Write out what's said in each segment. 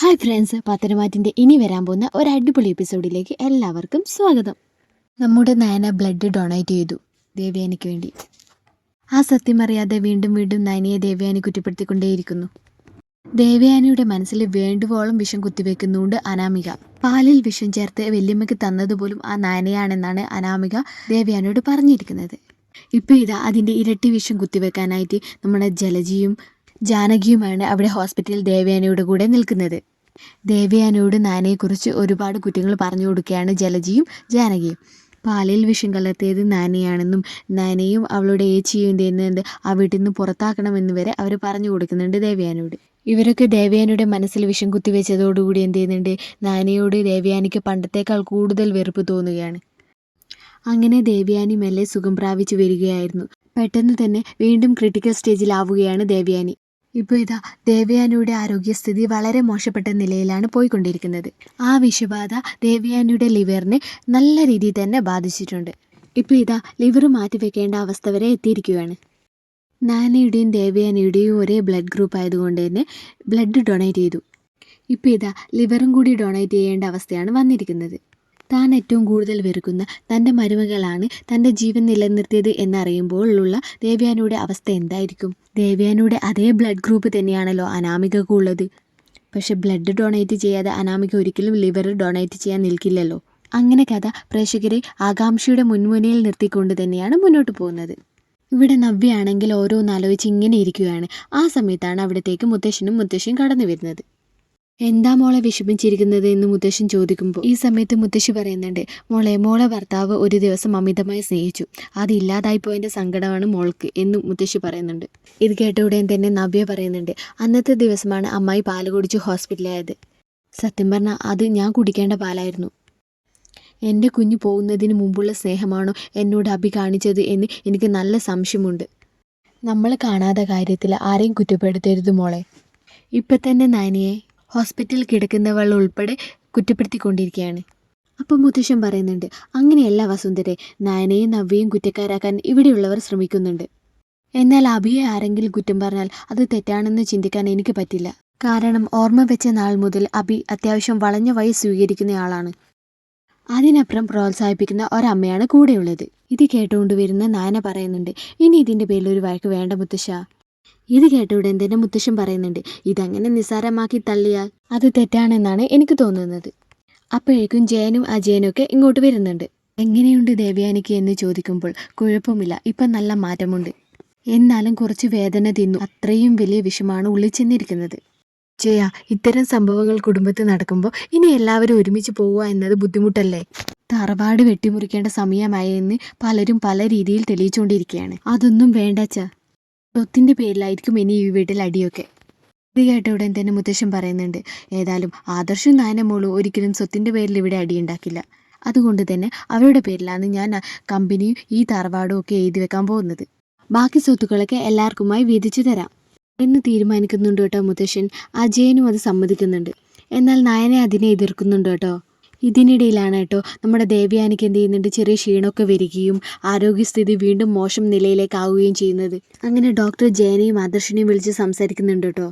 Hi friends പത്തനമാറ്റിന്റെ ഇനി വരാൻ പോകുന്ന ഒരു അടിപൊളി എപ്പിസോഡിലേക്ക് എല്ലാവർക്കും സ്വാഗതം. നമ്മുടെ നയന ബ്ലഡ് ഡൊണേറ്റ് ചെയ്തു ദേവ്യാനിക്ക് വേണ്ടി. ആ സത്യം അറിയാതെ വീണ്ടും വീണ്ടും നയനയെ ദേവ്യാനി കുറ്റപ്പെടുത്തിക്കൊണ്ടേയിരിക്കുന്നു. ദേവയാനിയുടെ മനസ്സിൽ വേണ്ടുവോളം വിഷം കുത്തിവെക്കുന്നുണ്ട് അനാമിക. പാലിൽ വിഷം ചേർത്ത് വല്യമ്മയ്ക്ക് തന്നതുപോലും ആ നയനയാണെന്നാണ് അനാമിക ദേവയാനിയോട് പറഞ്ഞിരിക്കുന്നത്. ഇപ്പോൾ ഇതാ അതിന്റെ ഇരട്ടി വിഷം കുത്തിവെക്കാനായിട്ട് നമ്മുടെ ജലജിയും ജാനകിയുമാണ് അവിടെ ഹോസ്പിറ്റലിൽ ദേവയാനിയുടെ കൂടെ നിൽക്കുന്നത്. ദേവയാനിയോട് നാനയെക്കുറിച്ച് ഒരുപാട് കുറ്റങ്ങൾ പറഞ്ഞു കൊടുക്കുകയാണ് ജലജിയും ജാനകിയും. പാലിൽ വിഷം കലർത്തിയത് നാനയാണെന്നും നാനയും അവളുടെ ഏച്ചിയും ചെയ്യുന്നുണ്ട് ആ വീട്ടിൽ നിന്ന് പുറത്താക്കണമെന്ന് വരെ അവർ പറഞ്ഞു കൊടുക്കുന്നുണ്ട് ദേവയാനോട്. ഇവരൊക്കെ ദേവയാനിയുടെ മനസ്സിൽ വിഷം കുത്തിവെച്ചതോടുകൂടി എന്ത് ചെയ്യുന്നുണ്ട് നാനയോട് ദേവയാനിക്ക് പണ്ടത്തേക്കാൾ കൂടുതൽ വെറുപ്പ് തോന്നുകയാണ്. അങ്ങനെ ദേവയാനി മെല്ലെ സുഖം പ്രാപിച്ചു വരികയായിരുന്നു. പെട്ടെന്ന് തന്നെ വീണ്ടും ക്രിട്ടിക്കൽ സ്റ്റേജിലാവുകയാണ് ദേവയാനി. ഇപ്പോൾ ഇതാ ദേവയാനിയുടെ ആരോഗ്യസ്ഥിതി വളരെ മോശപ്പെട്ട നിലയിലാണ് പോയിക്കൊണ്ടിരിക്കുന്നത്. ആ വിഷബാധ ദേവയാനിയുടെ ലിവറിനെ നല്ല രീതിയിൽ തന്നെ ബാധിച്ചിട്ടുണ്ട്. ഇപ്പോൾ ഇതാ ലിവർ മാറ്റിവെക്കേണ്ട അവസ്ഥ വരെ എത്തിയിരിക്കുകയാണ്. നാനയുടെയും ദേവയാനിയുടെയും ഒരേ ബ്ലഡ് ഗ്രൂപ്പ് ആയതുകൊണ്ട് തന്നെ ബ്ലഡ് ഡൊണേറ്റ് ചെയ്തു. ഇപ്പോൾ ഇതാ ലിവറും കൂടി ഡൊണേറ്റ് ചെയ്യേണ്ട അവസ്ഥയാണ് വന്നിരിക്കുന്നത്. താൻ ഏറ്റവും കൂടുതൽ വെറുക്കുന്ന തന്റെ മരുമകളാണ് തന്റെ ജീവൻ നിലനിർത്തിയത് എന്നറിയുമ്പോഴുള്ള ദേവയാനിയുടെ അവസ്ഥ എന്തായിരിക്കും? ദേവയാനിയുടെ അതേ ബ്ലഡ് ഗ്രൂപ്പ് തന്നെയാണല്ലോ അനാമികക്കുള്ളത് പക്ഷെ ബ്ലഡ് ഡൊണേറ്റ് ചെയ്യാതെ അനാമിക ഒരിക്കലും ലിവർ ഡൊണേറ്റ് ചെയ്യാൻ നിൽക്കില്ലല്ലോ. അങ്ങനെ കഥ പ്രേക്ഷകരെ ആകാംക്ഷയുടെ മുൻമുനയിൽ നിർത്തിക്കൊണ്ട് തന്നെയാണ് മുന്നോട്ട് പോകുന്നത്. ഇവിടെ നവ്യയാണെങ്കിൽ ഓരോന്നാലോചിച്ച് ഇങ്ങനെ ഇരിക്കുകയാണ്. ആ സമയത്താണ് അവിടത്തേക്ക് മുത്തശ്ശനും മുത്തശ്ശിയും കടന്നു വരുന്നത്. എന്താ മോളെ വിഷമിച്ചിരിക്കുന്നത് എന്ന് മുത്തശ്ശൻ ചോദിക്കുമ്പോൾ ഈ സമയത്ത് മുത്തശ്ശി പറയുന്നുണ്ട് മോളെ മോളെ ഭർത്താവ് ഒരു ദിവസം അമിതമായി സ്നേഹിച്ചു. അത് ഇല്ലാതായിപ്പോയതിന്റെ സങ്കടമാണ് മോൾക്ക് എന്ന് മുത്തശ്ശി പറയുന്നുണ്ട്. ഇത് കേട്ട ഉടൻ തന്നെ നവ്യ പറയുന്നുണ്ട് അന്നത്തെ ദിവസമാണ് അമ്മായി പാൽ കുടിച്ച് ഹോസ്പിറ്റലായത് സത്യം പറഞ്ഞാൽ അത് ഞാൻ കുടിക്കേണ്ട പാലായിരുന്നു. എന്റെ കുഞ്ഞു പോകുന്നതിന് മുമ്പുള്ള സ്നേഹമാണോ എന്നോട് അഭി കാണിച്ചത് എന്ന് എനിക്ക് നല്ല സംശയമുണ്ട്. നമ്മൾ കാണാത്ത കാര്യത്തിൽ ആരെയും കുറ്റപ്പെടുത്തരുത് മോളെ. ഇപ്പം തന്നെ നയനിയെ ഹോസ്പിറ്റലിൽ കിടക്കുന്നവൾ ഉൾപ്പെടെ കുറ്റപ്പെടുത്തിക്കൊണ്ടിരിക്കുകയാണ്. അപ്പം മുത്തശ്ശൻ പറയുന്നുണ്ട് അങ്ങനെയല്ല വസുന്ധരെ നയനയും നവ്യയും കുറ്റക്കാരാക്കാൻ ഇവിടെയുള്ളവർ ശ്രമിക്കുന്നുണ്ട്. എന്നാൽ അഭിയെ ആരെങ്കിലും കുറ്റം പറഞ്ഞാൽ അത് തെറ്റാണെന്ന് ചിന്തിക്കാൻ എനിക്ക് പറ്റില്ല. കാരണം ഓർമ്മ വെച്ച നാൾ മുതൽ അഭി അത്യാവശ്യം വളഞ്ഞ വഴി സ്വീകരിക്കുന്നയാളാണ് അതിനപ്പുറം പ്രോത്സാഹിപ്പിക്കുന്ന ഒരമ്മയാണ് കൂടെയുള്ളത്. ഇത് കേട്ടുകൊണ്ട് വരുന്ന നാന പറയുന്നുണ്ട് ഇനി ഇതിന്റെ പേരിൽ ഒരു വഴക്ക് വേണ്ട മുത്തശ്ശ. ഇത് കേട്ട ഉടൻ തന്നെ മുത്തശ്ശൻ പറയുന്നുണ്ട് ഇതങ്ങനെ നിസ്സാരമാക്കി തള്ളിയാൽ അത് തെറ്റാണെന്നാണ് എനിക്ക് തോന്നുന്നത്. അപ്പോഴേക്കും ജയനും അജയനും ഒക്കെ ഇങ്ങോട്ട് വരുന്നുണ്ട്. എങ്ങനെയുണ്ട് ദേവയാനിക്ക് എന്ന് ചോദിക്കുമ്പോൾ കുഴപ്പമില്ല ഇപ്പം നല്ല മാറ്റമുണ്ട്. എന്നാലും കുറച്ച് വേദന തിന്നു അത്രയും വലിയ വിഷമാണ് ഉള്ളിൽ ചെന്നിരിക്കുന്നത്. ജയ ഇത്തരം സംഭവങ്ങൾ കുടുംബത്തിൽ നടക്കുമ്പോൾ ഇനി എല്ലാവരും ഒരുമിച്ച് പോവുക എന്നത് ബുദ്ധിമുട്ടല്ലേ? തറവാട് വെട്ടിമുറിക്കേണ്ട സമയമായി എന്ന് പലരും പല രീതിയിൽ തെളിയിച്ചുകൊണ്ടിരിക്കുകയാണ്. അതൊന്നും വേണ്ടച്ച സ്വത്തിന്റെ പേരിലായിരിക്കും ഇനി ഈ വീട്ടിൽ അടിയൊക്കെ. ഇത് കേട്ട ഉടൻ തന്നെ മുത്തശ്ശൻ പറയുന്നുണ്ട് ഏതായാലും ആദർശം നായനമോളും ഒരിക്കലും സ്വത്തിന്റെ പേരിൽ ഇവിടെ അടിയുണ്ടാക്കില്ല അതുകൊണ്ട് തന്നെ അവരുടെ പേരിലാണ് ഞാൻ കമ്പനിയും ഈ തറവാടും ഒക്കെ എഴുതി വെക്കാൻ പോകുന്നത്. ബാക്കി സ്വത്തുക്കളൊക്കെ എല്ലാവർക്കുമായി വീതിച്ചു തരാം. എന്ന് തീരുമാനിക്കുന്നുണ്ട് കേട്ടോ മുത്തശ്ശൻ. അജയനും അത് സമ്മതിക്കുന്നുണ്ട്. എന്നാൽ നയനെ അതിനെ എതിർക്കുന്നുണ്ട് കേട്ടോ. ഇതിനിടയിലാണ് കേട്ടോ നമ്മുടെ ദേവയാനിക്ക് എന്ത് ചെയ്യുന്നുണ്ട്? ചെറിയ ക്ഷീണമൊക്കെ വരികയും ആരോഗ്യസ്ഥിതി വീണ്ടും മോശം നിലയിലേക്കാവുകയും ചെയ്യുന്നത്. അങ്ങനെ ഡോക്ടർ ജയനെയും ആദർശിനെയും വിളിച്ച് സംസാരിക്കുന്നുണ്ട് കേട്ടോ.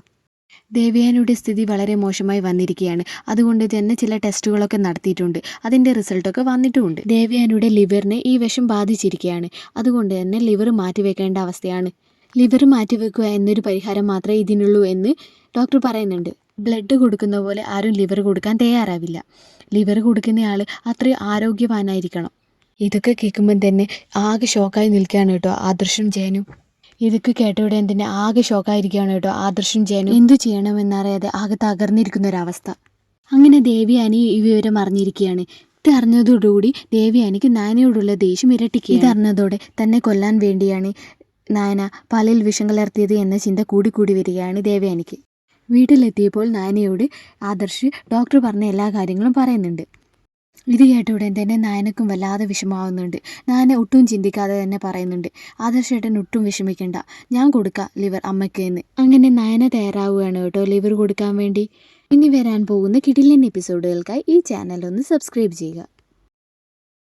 ദേവയാനിയുടെ സ്ഥിതി വളരെ മോശമായി വന്നിരിക്കുകയാണ്. അതുകൊണ്ട് തന്നെ ചില ടെസ്റ്റുകളൊക്കെ നടത്തിയിട്ടുണ്ട്. അതിന്റെ റിസൾട്ടൊക്കെ വന്നിട്ടുമുണ്ട്. ദേവയാനിയുടെ ലിവറിനെ ഈ വിഷം ബാധിച്ചിരിക്കുകയാണ്. അതുകൊണ്ട് തന്നെ ലിവർ മാറ്റിവെക്കേണ്ട അവസ്ഥയാണ്. ലിവർ മാറ്റിവെക്കുക എന്നൊരു പരിഹാരം മാത്രമേ ഇതിനുള്ളൂ എന്ന് ഡോക്ടർ പറയുന്നുണ്ട്. ബ്ലഡ് കൊടുക്കുന്ന പോലെ ആരും ലിവർ കൊടുക്കാൻ തയ്യാറാവില്ല. ലിവർ കൊടുക്കുന്നയാൾ അത്രയും ആരോഗ്യവാനായിരിക്കണം. ഇതൊക്കെ കേൾക്കുമ്പം തന്നെ ആകെ ഷോക്കായി നിൽക്കുകയാണ് കേട്ടോ ആദർശം ജയനും. ഇതൊക്കെ കേട്ട ഉടൻ തന്നെ ആകെ ഷോക്കായിരിക്കുകയാണ് കേട്ടോ ആദർശം ജയനും. എന്തു ചെയ്യണമെന്നറിയാതെ ആകെ തകർന്നിരിക്കുന്ന ഒരവസ്ഥ അങ്ങനെ ദേവിയാനി ഈ വിവരം അറിഞ്ഞിരിക്കുകയാണ്. ഇത് അറിഞ്ഞതോടുകൂടി ദേവിയാനിക്ക് നായനയോടുള്ള ദേഷ്യം ഇരട്ടിക്കുക ഇതറിഞ്ഞതോടെ തന്നെ കൊല്ലാൻ വേണ്ടിയാണ് നായന പാലിൽ വിഷം കലർത്തിയത് എന്ന ചിന്ത കൂടിക്കൂടി വരികയാണ് ദേവയാനിക്ക് വീട്ടിലെത്തിയപ്പോൾ നായനയോട് ആദർശ് ഡോക്ടർ പറഞ്ഞ എല്ലാ കാര്യങ്ങളും പറയുന്നുണ്ട്. ഇത് കേട്ട ഉടൻ തന്നെ നായനക്കും വല്ലാതെ വിഷമാവുന്നുണ്ട് നായന ഒട്ടും ചിന്തിക്കാതെ തന്നെ പറയുന്നുണ്ട്. ആദർശേട്ടൻ ഒട്ടും വിഷമിക്കണ്ട. ഞാൻ കൊടുക്കാം ലിവർ അമ്മയ്ക്ക് എന്ന്. അങ്ങനെ നയന തയ്യാറാവുകയാണ് കേട്ടോ ലിവർ കൊടുക്കാൻ വേണ്ടി. ഇനി വരാൻ പോകുന്ന കിടിലൻ എപ്പിസോഡുകൾക്കായി ഈ ചാനൽ ഒന്ന് സബ്സ്ക്രൈബ് ചെയ്യുക.